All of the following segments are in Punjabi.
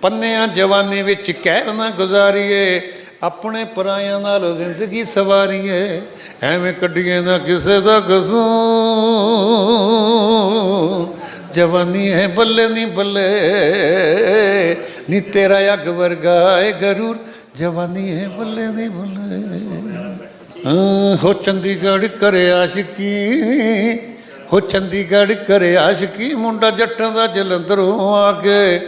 ਪੰਨਿਆਂ ਜਵਾਨੀ ਵਿੱਚ ਕਹਿਰ ਨਾ ਗੁਜ਼ਾਰੀਏ, ਆਪਣੇ ਪਰਾਇਆਂ ਨਾਲ ਜ਼ਿੰਦਗੀ ਸਵਾਰੀਏ, ਐਵੇਂ ਕੱਢੀਏ ਨਾ ਕਿਸੇ ਦਾ ਕਸੂਰ। ਜਵਾਨੀ ਹੈ ਬੱਲੇ ਨਹੀਂ ਬੱਲੇ, ਨੀ ਤੇਰਾ ਅੱਗ ਵਰਗਾ ਏ ਗਰੂਰ। ਜਵਾਨੀ ਹੈ ਬੱਲੇ ਨਹੀਂ ਬੱਲੇ। ਹੋ ਚੰਡੀਗੜ੍ਹ ਕਰੇ ਆਸ਼ਕੀ ਹੋ ਚੰਡੀਗੜ੍ਹ ਕਰੇ ਆਸ਼ਕੀ ਮੁੰਡਾ ਜੱਟਾਂ ਦਾ ਜਲੰਧਰੋਂ ਆ ਕੇ?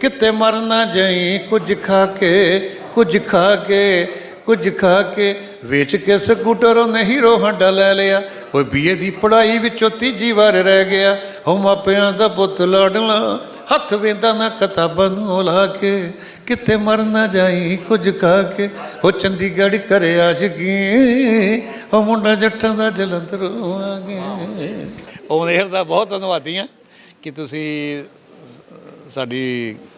ਕਿਤੇ ਮਰ ਨਾ ਜਾਈ, ਕੁਝ ਖਾ ਕੇ, ਕੁਝ ਖਾ ਕੇ, ਕੁਝ ਖਾ ਕੇ। ਵੇਚ ਕੇ ਸਕੂਟਰ ਉਹਨੇ ਹੀਰੋ ਹਾਂਡਾ ਲੈ ਲਿਆ। ਓਏ ਬੀਏ ਦੀ ਪੜ੍ਹਾਈ ਵਿੱਚੋਂ ਤੀਜੀ ਵਾਰ ਰਹਿ ਗਿਆ। ਹੋ ਮਾਪਿਆਂ ਦਾ ਪੁੱਤ ਲਾਡਲਾ, ਹੱਥ ਵੇਂਦਾ ਨਾ ਕਿਤਾਬਾਂ ਨੂੰ ਲਾ ਕੇ। ਕਿਤੇ ਮਰ ਨਾ ਜਾਈ, ਕੁਝ ਖਾ ਕੇ। ਉਹ ਚੰਡੀਗੜ੍ਹ ਕਰੇ ਆਸ਼ਕੀ ਉਹ ਮੁੰਡਾ ਜੱਟਾਂ ਦਾ ਜਲੰਧਰੋਂ ਆ ਗਿਆ। ਉਹ ਨਹਿਰ ਦਾ ਬਹੁਤ ਧੰਨਵਾਦੀ ਆ ਕਿ ਤੁਸੀਂ ਸਾਡੀ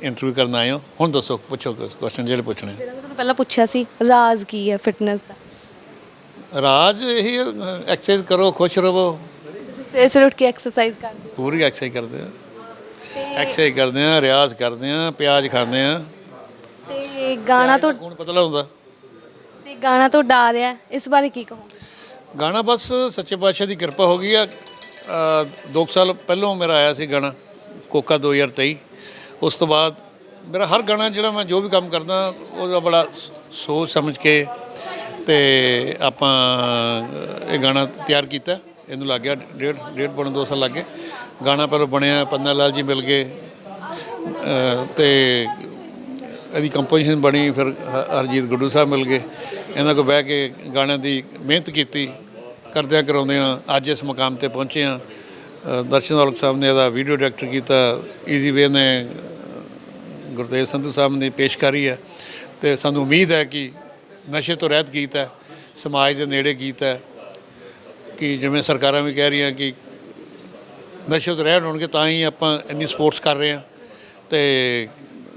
ਇੰਟਰਵਿਊ ਕਰਨ ਆਏ ਹੋ। ਹੁਣ ਦੱਸੋ ਪੁੱਛੋ ਕੁਐਸਚਨ ਜਿਹੜੇ ਪੁੱਛਣੇ। ਜਿਹੜਾ ਮੈਂ ਤੁਹਾਨੂੰ ਪਹਿਲਾਂ ਪੁੱਛਿਆ ਸੀ ਰਾਜ਼ ਕੀ ਹੈ ਫਿਟਨੈਸ ਦਾ? ਰਾਜ ਇਹੀ ਐਕਸਰਸਾਈਜ਼ ਕਰੋ ਖੁਸ਼ ਰਹੋ। ਤੁਸੀਂ ਸਵੇਰੇ ਸਵੇਰੇ ਉੱਠ ਕੇ ਐਕਸਰਸਾਈਜ਼ ਕਰਦੇ ਹੋ? ਪੂਰੀ ਐਕਸਰਸਾਈਜ਼ ਕਰਦੇ ਆ ਤੇ ਐਕਸਰਸਾਈਜ਼ ਕਰਦੇ ਆ ਰਿਆਜ਼ ਕਰਦੇ ਆ ਪਿਆਜ਼ ਖਾਂਦੇ ਆ ਤੇ ਗਾਣਾ ਤੋਂ ਖੂਨ ਪਤਲਾ ਹੁੰਦਾ। ਤੇ ਗਾਣਾ ਤੋਂ ਡਾ ਰਿਹਾ ਇਸ ਬਾਰੇ ਕੀ ਕਹੋਗੇ? ਗਾਣਾ ਬਸ ਸੱਚੇ ਪਾਤਸ਼ਾਹ ਦੀ ਕਿਰਪਾ ਹੋ ਗਈ ਆ। ਅ, ਦੋ ਕੁ ਸਾਲ ਪਹਿਲੋਂ ਮੇਰਾ ਆਇਆ ਸੀ ਗਾਣਾ ਕੋਕਾ 2023 ਉਸ ਤੋਂ ਬਾਅਦ ਮੇਰਾ ਹਰ ਗਾਣਾ ਜਿਹੜਾ ਮੈਂ ਜੋ ਵੀ ਕੰਮ ਕਰਦਾ ਉਹਦਾ ਬੜਾ ਸੋਚ ਸਮਝ ਕੇ ਤੇ ਆਪਾਂ ਇਹ ਗਾਣਾ ਤਿਆਰ ਕੀਤਾ। ਇਹਨੂੰ ਲੱਗ ਗਿਆ ਡੇਢ ਡੇਢ ਪੌਣੇ ਦੋ ਸਾਲ ਲੱਗ ਗਏ। ਗਾਣਾ ਪਹਿਲਾਂ ਬਣਿਆ ਪੰਨਾ ਲਾਲ ਜੀ ਮਿਲ ਗਏ। ਅ, ਤੇ ਇਹਦੀ ਕੰਪੋਜੀਸ਼ਨ ਬਣੀ ਫਿਰ ਹ- ਹਰਜੀਤ ਗੁੱਡੂ ਸਾਹਿਬ ਮਿਲ ਗਏ। ਇਹਨਾਂ ਕੋਲ ਬਹਿ ਕੇ ਗਾਣਿਆਂ ਦੀ ਮਿਹਨਤ ਕੀਤੀ। ਕਰਦਿਆਂ ਕਰਾਉਂਦਿਆਂ ਅੱਜ ਇਸ ਮੁਕਾਮ ਤੇ ਪਹੁੰਚੇ ਆ ਦਰਸ਼ਨ ਔਲਖ ਸਾਹਿਬ ਨੇ ਇਹਦਾ ਵੀਡੀਓ ਡਾਇਰੈਕਟਰ ਕੀਤਾ। ਈਜ਼ੀ ਵੇ ਨੇ ਗੁਰਦੇਵ ਸੰਧੂ ਸਾਹਿਬ ਨੇ ਪੇਸ਼ਕਾਰੀ ਹੈ। ਤੇ ਸਾਨੂੰ ਉਮੀਦ ਹੈ ਕਿ ਨਸ਼ੇ ਤੋਂ ਰਹਿਤ ਗੀਤ ਹੈ, ਸਮਾਜ ਦੇ ਨੇੜੇ ਗੀਤ ਹੈ। ਕਿ ਜਿਵੇਂ ਸਰਕਾਰਾਂ ਵੀ ਕਹਿ ਰਹੀਆਂ ਕਿ ਨਸ਼ੇ ਤੋਂ ਰਹਿਤ ਹੋਣਗੇ, ਤਾਂ ਹੀ ਆਪਾਂ ਇੰਨੀ ਸਪੋਰਟਸ ਕਰ ਰਹੇ ਹਾਂ। ਤੇ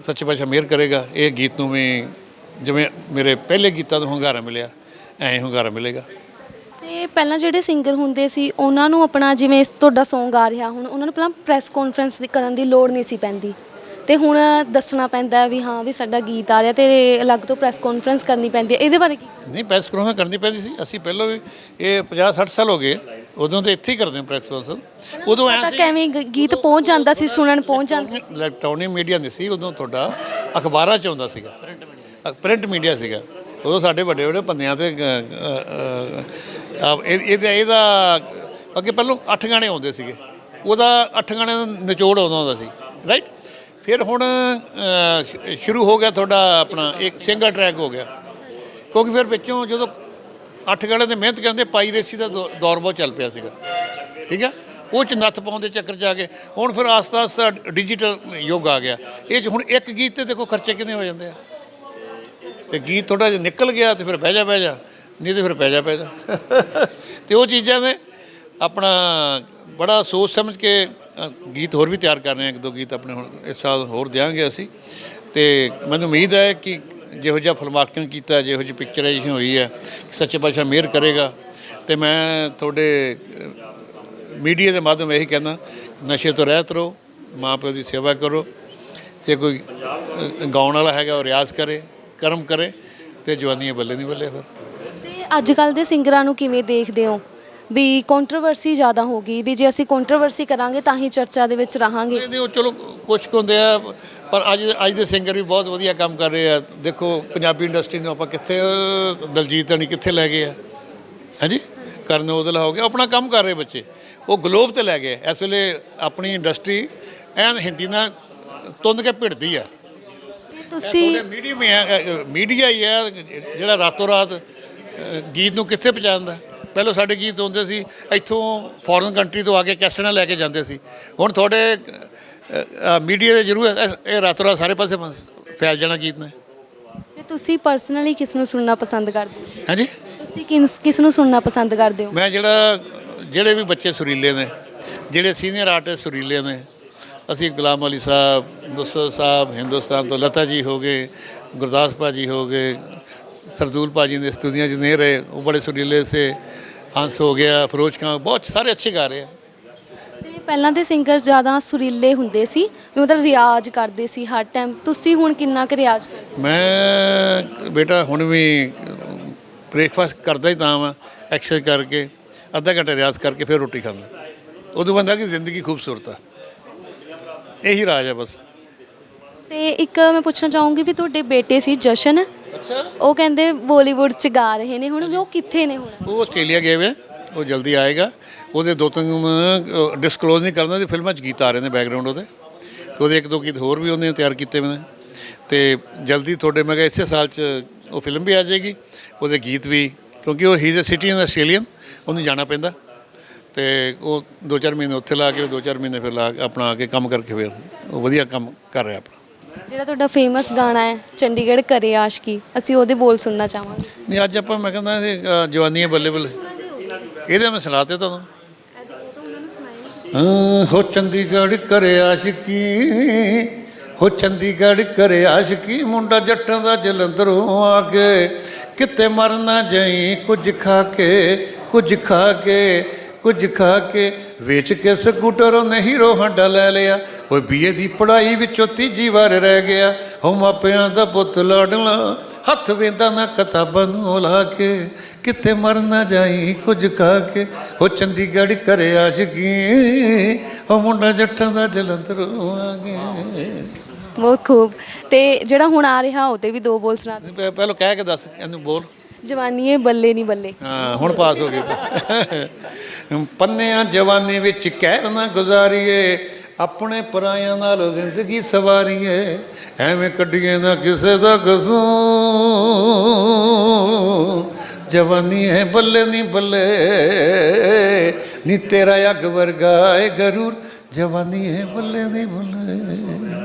ਸੱਚੇ ਪਾਤਸ਼ਾਹ ਮਿਹਰ ਕਰੇਗਾ, ਇਹ ਗੀਤ ਨੂੰ ਵੀ ਜਿਵੇਂ ਮੇਰੇ ਪਹਿਲੇ ਗੀਤਾਂ ਤੋਂ ਹੁੰਗਾਰਾ ਮਿਲਿਆ, ਐਂ ਹੀ ਹੁੰਗਾਰਾ ਮਿਲੇਗਾ। ਤੇ ਪਹਿਲਾਂ ਜਿਹੜੇ ਸਿੰਗਰ ਹੁੰਦੇ ਸੀ ਉਹਨਾਂ ਨੂੰ ਆਪਣਾ ਜਿਵੇਂ ਇਸ ਤੁਹਾਡਾ Song ਆ ਰਿਹਾ ਹੁਣ ਉਹਨਾਂ ਨੂੰ ਪਹਿਲਾਂ ਪ੍ਰੈਸ ਕਾਨਫਰੰਸ ਕਰਨ ਦੀ ਲੋੜ ਨਹੀਂ ਸੀ ਪੈਂਦੀ। ਤੇ ਹੁਣ ਦੱਸਣਾ ਪੈਂਦਾ ਹੈ ਵੀ ਹਾਂ ਵੀ ਸਾਡਾ ਗੀਤ ਆ ਰਿਹਾ ਤੇ ਅਲੱਗ ਤੋਂ ਪ੍ਰੈਸ ਕਾਨਫਰੰਸ ਕਰਨੀ ਪੈਂਦੀ ਹੈ। ਇਹਦੇ ਬਾਰੇ ਕੀ? ਨਹੀਂ ਪ੍ਰੈਸ ਕਰੋਨਾ ਕਰਨੀ ਪੈਂਦੀ ਸੀ। ਅਸੀਂ ਪਹਿਲਾਂ ਵੀ ਇਹ 50 60 ਸਾਲ ਹੋ ਗਏ ਉਦੋਂ ਤੇ ਇੱਥੇ ਹੀ ਕਰਦੇ ਹਾਂ ਪ੍ਰੈਸ ਕਾਨਫਰੰਸ ਉਦੋਂ ਐਂ ਗ- ਗੀਤ ਪਹੁੰਚ ਜਾਂਦਾ ਸੀ ਸੁਣਨ ਪਹੁੰਚ ਜਾਂਦਾ ਇਲੈਕਟ੍ਰੋਨਿਕ ਮੀਡੀਆ ਨਹੀਂ ਸੀ ਉਦੋਂ ਤੁਹਾਡਾ ਅਖਬਾਰਾਂ 'ਚ ਆਉਂਦਾ ਸੀਗਾ। ਪ੍ਰਿੰਟ ਮੀਡੀਆ ਸੀਗਾ। ਉਦੋਂ ਸਾਡੇ ਵੱਡੇ ਵੱਡੇ ਪੰਨਿਆਂ ਤੇ ਅ, ਇਹਦਾ ਇਹਦਾ ਅੱਗੇ ਪਹਿਲਾਂ ਅੱਠ ਗਾਣੇ ਆਉਂਦੇ ਸੀਗੇ। ਉਹਦਾ ਅੱਠ ਗਾਣਿਆਂ ਦਾ ਨਿਚੋੜ ਆਉਂਦਾ ਹੁੰਦਾ ਸੀ ਰਾਈਟ ਫਿਰ ਹੁਣ ਸ਼ੁਰੂ ਹੋ ਗਿਆ ਤੁਹਾਡਾ ਆਪਣਾ ਇੱਕ ਸਿੰਗਲ ਟਰੈਕ ਹੋ ਗਿਆ। ਕਿਉਂਕਿ ਫਿਰ ਵਿੱਚੋਂ ਜਦੋਂ ਅੱਠ ਗਾਣੇ ਤੇ ਮਿਹਨਤ ਕਰਦੇ ਪਾਈਰੇਸੀ ਦਾ ਦੌ- ਦੌਰ ਬਹੁਤ ਚੱਲ ਪਿਆ ਸੀਗਾ। ਠੀਕ ਆ? ਉਹ ਚ ਨੱਥ ਪਾਉਂਦੇ ਚੱਕਰ ਚ ਆ ਕੇ ਹੁਣ ਫਿਰ ਆਸਤਾ ਆਸਤਾ ਡਿਜੀਟਲ ਯੁੱਗ ਆ ਗਿਆ। ਇਹ ਚ ਹੁਣ ਇੱਕ ਗੀਤ ਤੇ ਦੇਖੋ ਖਰਚੇ ਕਿੰਨੇ ਹੋ ਜਾਂਦੇ ਆ। ਤੇ ਗੀਤ ਥੋੜਾ ਜਿਹਾ ਨਿਕਲ ਗਿਆ ਤੇ ਫਿਰ ਬਹਿ ਜਾ ਬਹਿ ਜਾ। ਨਹੀਂ ਤੇ ਫਿਰ ਪੈ ਜਾ ਪੈ ਜਾ। ਤੇ ਉਹ ਚੀਜ਼ਾਂ ਨੇ ਆਪਣਾ ਬੜਾ ਸੋਚ ਸਮਝ ਕੇ ਗੀਤ ਹੋਰ ਵੀ ਤਿਆਰ ਕਰ ਰਹੇ ਹਾਂ ਇੱਕ ਦੋ ਗੀਤ ਆਪਣੇ ਹੁਣ ਇਸ ਸਾਲ ਹੋਰ ਦਿਆਂਗੇ ਅਸੀਂ। ਤੇ ਮੈਨੂੰ ਉਮੀਦ ਹੈ ਕਿ ਜਿਹੋ ਜਿਹਾ ਫਿਲਮਾਂਕਨ ਕੀਤਾ, ਜਿਹੋ ਜਿਹੀ ਪਿਕਚਰਾਈਜੇਸ਼ਨ ਹੋਈ ਹੈ, ਸੱਚੇ ਪਾਤਸ਼ਾਹ ਮਿਹਰ ਕਰੇਗਾ। ਤੇ ਮੈਂ ਤੁਹਾਡੇ ਮੀਡੀਆ ਦੇ ਮਾਧਿਅਮ ਇਹੀ ਕਹਿੰਦਾ, ਨਸ਼ੇ ਤੋਂ ਰਹਿਤ ਰਹੋ, ਮਾਂ ਪਿਓ ਦੀ ਸੇਵਾ ਕਰੋ। ਜੇ ਕੋਈ ਗਾਉਣ ਵਾਲਾ ਹੈਗਾ ਉਹ ਰਿਆਜ਼ ਕਰੇ। ਕਰਮ ਕਰੇ ਤੇ ਜਵਾਨੀਆਂ ਬੱਲੇ ਨਹੀਂ ਬੱਲੇ ਫਿਰ। ਤੇ ਅੱਜ ਕੱਲ ਦੇ ਸਿੰਗਰਾਂ ਨੂੰ ਕਿਵੇਂ ਦੇਖਦੇ ਹੋ? ਵੀ ਕੰਟਰੋਵਰਸੀ ਜ਼ਿਆਦਾ ਹੋ ਗਈ ਵੀ ਜੇ ਅਸੀਂ ਕੰਟਰੋਵਰਸੀ ਕਰਾਂਗੇ ਤਾਂ ਹੀ ਚਰਚਾ ਦੇ ਵਿੱਚ ਰਹਾਂਗੇ। ਇਹਦੇ ਉਹ ਚਲੋ ਕੁਛ ਕੁ ਹੁੰਦੇ ਆ ਪਰ ਅੱਜ ਅੱਜ ਦੇ ਸਿੰਗਰ ਵੀ ਬਹੁਤ ਵਧੀਆ ਕੰਮ ਕਰ ਰਹੇ ਆ। ਦੇਖੋ ਪੰਜਾਬੀ ਇੰਡਸਟਰੀ ਨੂੰ ਆਪਾਂ ਕਿੱਥੇ ਦਲਜੀਤ ਹਣੀ ਕਿੱਥੇ ਲੈ ਗਏ ਆ? ਹਾਂਜੀ? ਕਰਨ ਔਜਲਾ ਹੋ ਗਿਆ। ਆਪਣਾ ਕੰਮ ਕਰ ਰਹੇ ਬੱਚੇ। ਉਹ ਗਲੋਬ ਤੇ ਲੈ ਗਏ। ਇਸ ਵੇਲੇ ਆਪਣੀ ਇੰਡਸਟਰੀ ਐਨ ਹਿੰਦੀ ਨਾਲ ਤੁੰਨ ਕੇ ਭਿੜਦੀ ਆ। ਤੁਸੀਂ ਮੀਡੀਆ ਹੀ ਹੈ ਮੀਡੀਆ ਹੀ ਹੈ ਜਿਹੜਾ ਰਾਤੋਂ ਰਾਤ ਗੀਤ ਨੂੰ ਕਿੱਥੇ ਪਹੁੰਚਾਉਂਦਾ? ਪਹਿਲਾਂ ਸਾਡੇ ਗੀਤ ਹੁੰਦੇ ਸੀ ਇੱਥੋਂ ਫੋਰਨ ਕੰਟਰੀ ਤੋਂ ਆ ਕੇ ਕੈਸਟਾਂ ਲੈ ਕੇ ਜਾਂਦੇ ਸੀ। ਹੁਣ ਤੁਹਾਡੇ ਮੀਡੀਆ ਦੇ ਜ਼ਰੂਰ ਇਹ- ਰਾਤੋਂ ਰਾਤ ਸਾਰੇ ਪਾਸੇ ਫੈਲ ਜਾਣਾ ਗੀਤ ਨੇ। ਤੇ ਤੁਸੀਂ ਪਰਸਨਲੀ ਕਿਸ ਨੂੰ ਸੁਣਨਾ ਪਸੰਦ ਕਰਦੇ ਹੋ? ਹਾਂਜੀ? ਤੁਸੀਂ ਕਿਸ ਕਿਸ ਨੂੰ ਸੁਣਨਾ ਪਸੰਦ ਕਰਦੇ ਹੋ? ਮੈਂ ਜਿਹੜਾ ਜਿਹੜੇ ਵੀ ਬੱਚੇ ਸੁਰੀਲੇ ਨੇ ਜਿਹੜੇ ਸੀਨੀਅਰ ਆਰਟਿਸਟ ਸੁਰੀਲੇ ਨੇ ਅਸੀਂ ਗੁਲਾਮ ਅਲੀ ਸਾਹਿਬ ਨੁਸਰਤ ਸਾਹਿਬ ਹਿੰਦੁਸਤਾਨ ਤੋਂ ਲਤਾ ਜੀ ਹੋ ਗਏ ਗੁਰਦਾਸ ਭਾਜੀ ਹੋ ਗਏ ਸਰਦੂਲ ਭਾਜੀ ਇਸ ਦੁਨੀਆ 'ਚ ਨਹੀਂ ਰਹੇ ਉਹ ਬੜੇ ਸੁਰੀਲੇ ਸੇ ਹੰਸ ਹੋ ਗਿਆ ਫਿਰੋਜ਼ ਖਾਨ ਬਹੁਤ ਸਾਰੇ ਅੱਛੇ ਗਾ ਰਹੇ ਆ। ਤੇ ਪਹਿਲਾਂ ਦੇ ਸਿੰਗਰ ਜ਼ਿਆਦਾ ਸੁਰੀਲੇ ਹੁੰਦੇ ਸੀ ਵੀ ਮਤਲਬ ਰਿਆਜ਼ ਕਰਦੇ ਸੀ ਹਰ ਟਾਈਮ ਤੁਸੀਂ ਹੁਣ ਕਿੰਨਾ ਕੁ ਰਿਆਜ਼ ਕਰਦੇ ਮੈਂ ਬੇਟਾ ਹੁਣ ਵੀ ਬ੍ਰੇਕਫਾਸਟ ਕਰਦਾ ਹੀ ਤਾਂ ਵਾਂ ਐਕਸਰਸਾਈਜ਼ ਕਰਕੇ ਅੱਧਾ ਘੰਟਾ ਰਿਆਜ਼ ਕਰਕੇ ਫਿਰ ਰੋਟੀ ਖਾਂਦਾ। ਉਦੋਂ ਬੰਦਾ ਕਿ ਜ਼ਿੰਦਗੀ ਖੂਬਸੂਰਤ ਆ। ਇਹੀ ਰਾਜ ਹੈ ਬਸ। ਤੇ ਇੱਕ ਮੈਂ ਪੁੱਛਣਾ ਚਾਹੂੰਗੀ ਵੀ ਤੁਹਾਡੇ ਬੇਟੇ ਸੀ ਜਸ਼ਨ। ਅੱਛਾ। ਉਹ ਕਹਿੰਦੇ ਬਾਲੀਵੁੱਡ ਚ ਗਾ ਰਹੇ ਨੇ ਹੁਣ ਵੀ ਉਹ ਕਿੱਥੇ ਨੇ ਹੁਣ? ਉਹ ਆਸਟ੍ਰੇਲੀਆ ਗਏ ਹੋਏ ਆ ਉਹ ਜਲਦੀ ਆਏਗਾ। ਉਹਦੇ ਦੋ ਤਿੰਨ ਡਿਸਕਲੋਜ਼ ਨਹੀਂ ਕਰਨਾ ਤੇ ਫਿਲਮਾਂ 'ਚ ਗੀਤ ਆ ਰਹੇ ਨੇ ਬੈਕਗ੍ਰਾਉਂਡ ਉਹਦੇ। ਤੇ ਉਹਦੇ ਇੱਕ ਦੋ ਗੀਤ ਹੋਰ ਵੀ ਉਹਨੇ ਤਿਆਰ ਕੀਤੇ ਹੋਏ ਨੇ। ਤੇ ਜਲਦੀ ਤੁਹਾਡੇ ਮੈਂ ਕਿਹਾ ਇਸੇ ਸਾਲ 'ਚ ਉਹ ਫਿਲਮ ਵੀ ਆ ਜਾਏਗੀ ਉਹਦੇ ਗੀਤ ਵੀ ਕਿਉਂਕਿ ਉਹ ਹੀ ਇਜ਼ ਅ ਸਿਟੀਜ਼ਨ ਆਸਟ੍ਰੇਲੀਅਨ ਉਹਨੂੰ ਜਾਣਾ ਪੈਂਦਾ। ਤੇ ਉਹ ਦੋ ਚਾਰ ਮਹੀਨੇ ਉੱਥੇ ਲਾ ਕੇ ਦੋ ਚਾਰ ਮਹੀਨੇ ਫਿਰ ਲਾ ਕੇ ਆਪਣਾ ਆ ਕੇ ਕੰਮ ਕਰਕੇ ਫਿਰ ਉਹ ਵਧੀਆ ਕੰਮ ਕਰ ਰਿਹਾ ਆਪਣਾ। ਜਿਹੜਾ ਤੁਹਾਡਾ ਫੇਮਸ ਗਾਣਾ ਹੈ ਚੰਡੀਗੜ੍ਹ ਕਰੇ ਆਸ਼ਕੀ ਅਸੀਂ ਉਹਦੇ ਬੋਲ ਸੁਣਨਾ ਚਾਹਾਂਗੇ। ਨਹੀਂ ਅੱਜ ਆਪਾਂ ਮੈਂ ਕਹਿੰਦਾ ਇਹ, ਅ, ਜਵਾਨੀਆਂ ਬੱਲੇ ਬੱਲੇ ਇਹਦੇ ਮੈਂ ਸੁਣਾਤੇ ਤੁਹਾਨੂੰ। ਹਾਂ, ਹੋ ਚੰਡੀਗੜ੍ਹ ਕਰੇ ਆਸ਼ਕੀ ਹੋ ਚੰਡੀਗੜ੍ਹ ਕਰੇ ਆਸ਼ਕੀ ਮੁੰਡਾ ਜੱਟਾਂ ਦਾ ਜਲੰਧਰੋਂ ਆ ਕੇ ਕਿਤੇ ਮਰ ਨਾ ਜਾਈ ਕੁਝ ਖਾ ਕੇ ਕੁਝ ਖਾ ਕੇ। ਕੁਝ ਖਾ ਕੇ ਵੇਚ ਕੇ ਸਕੂਟਰ ਉਹਨੇ ਹੀਰੋ ਹੰਡਾ ਲੈ ਲਿਆ। ਓਏ ਬੀਏ ਦੀ ਪੜ੍ਹਾਈ ਵਿੱਚੋਂ ਤੀਜੀ ਵਾਰ ਰਹਿ ਗਿਆ। ਹੋ ਮਾਪਿਆਂ ਦਾ ਪੁੱਤ ਲਾਡਲਾ ਹੱਥ ਵੇਂਦਾ ਨਾ ਕਿਤਾਬਾਂ ਨੂੰ ਲਾ ਕੇ। ਕਿਤੇ ਮਰ ਨਾ ਜਾਈ ਕੁਝ ਖਾ ਕੇ। ਉਹ ਚੰਡੀਗੜ੍ਹ ਕਰੇ ਆਸ਼ਕੀ ਉਹ ਮੁੰਡਾ ਜੱਟਾਂ ਦਾ ਜਲੰਧਰੋਂ ਆ ਗਿਆ। ਬਹੁਤ ਖੂਬ। ਤੇ ਜਿਹੜਾ ਹੁਣ ਆ ਰਿਹਾ ਉਹ ਤੇ ਵੀ ਦੋ ਬੋਲ ਸੁਣਾ ਪਹਿ- ਪਹਿਲਾਂ ਕਹਿ ਕੇ ਦੱਸ ਇਹਨੂੰ ਬੋਲ। ਜਵਾਨੀਏ ਬੱਲੇ ਨਹੀਂ ਬੱਲੇ ਹਾਂ ਹੁਣ ਪਾਸ ਹੋ ਗਈ ਤੂੰ ਪੰਨਿਆਂ ਜਵਾਨੀ ਵਿੱਚ ਕਹਿਰ ਨਾ ਗੁਜ਼ਾਰੀਏ ਆਪਣੇ ਪਰਾਇਆਂ ਨਾਲ ਜ਼ਿੰਦਗੀ ਸਵਾਰੀਏ ਐਵੇਂ ਕੱਢੀਏ ਨਾ ਕਿਸੇ ਦਾ ਕਸੂਰ ਜਵਾਨੀ ਹੈ ਬੱਲੇ ਨਹੀਂ ਬੱਲੇ ਨੀ ਤੇਰਾ ਅੱਗ ਵਰਗਾ ਏ ਗਰੂਰ ਜਵਾਨੀ ਹੈ ਬੱਲੇ ਨਹੀਂ ਬੱਲੇ